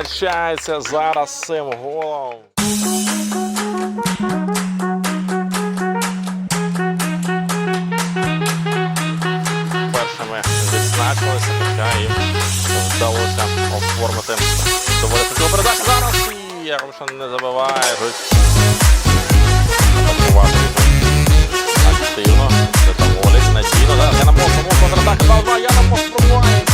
відзначається зараз цим голом. Першими відзначилися, хоча їм вдалося оформити доволі таку передачу зараз. І Ярошин не забиває. Активно. Це Олік, надійно. Я на мост, на мост, контратака, 2-2, я на мост пробуваю.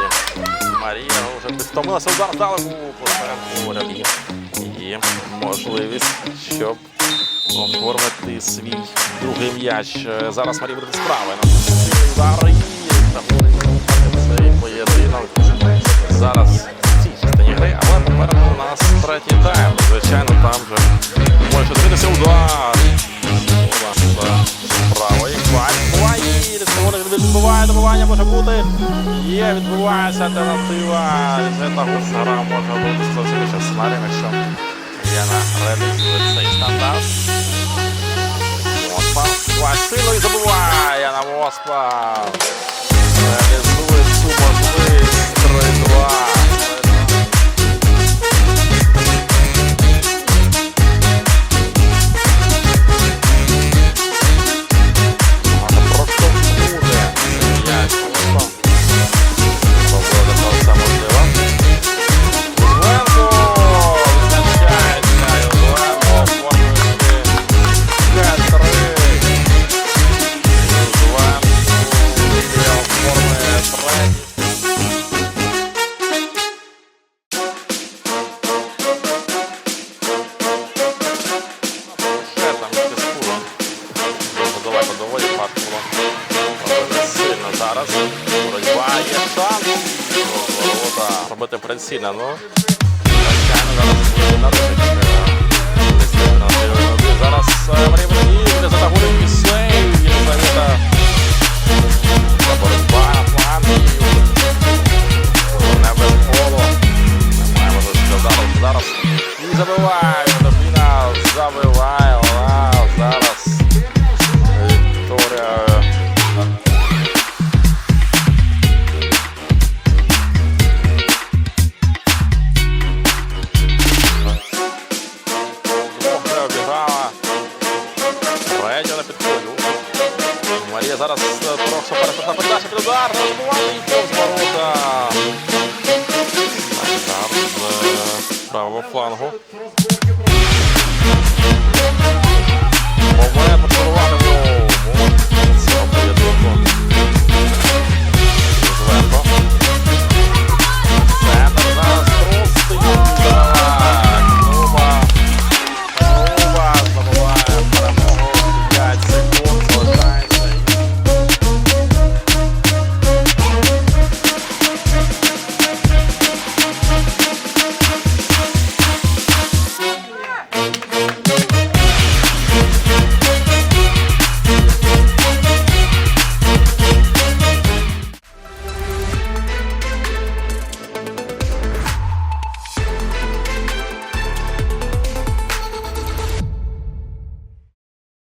Діяти. Марія вже підстомилася удар вдалеку посередку ряді. І можливість, щоб оформити свій другий м'яч. Е, Зараз Марія буде справи. Відбуває добування, може бути. Є, відбувається альтернатива. Лізета Гусара може бути стосується іншим сценарієм, якщо Яна реалізує цей стандарт. Моспа. Кваль і забуває на Моспа. Боротьба є шанс. Ворота. Робити прицільно, ну. Зараз е, Марія Водоній буде. Єлизавета. Марія зараз прошу трохи передача під удар. Розбиває і повз ворота. Так, з правого флангу.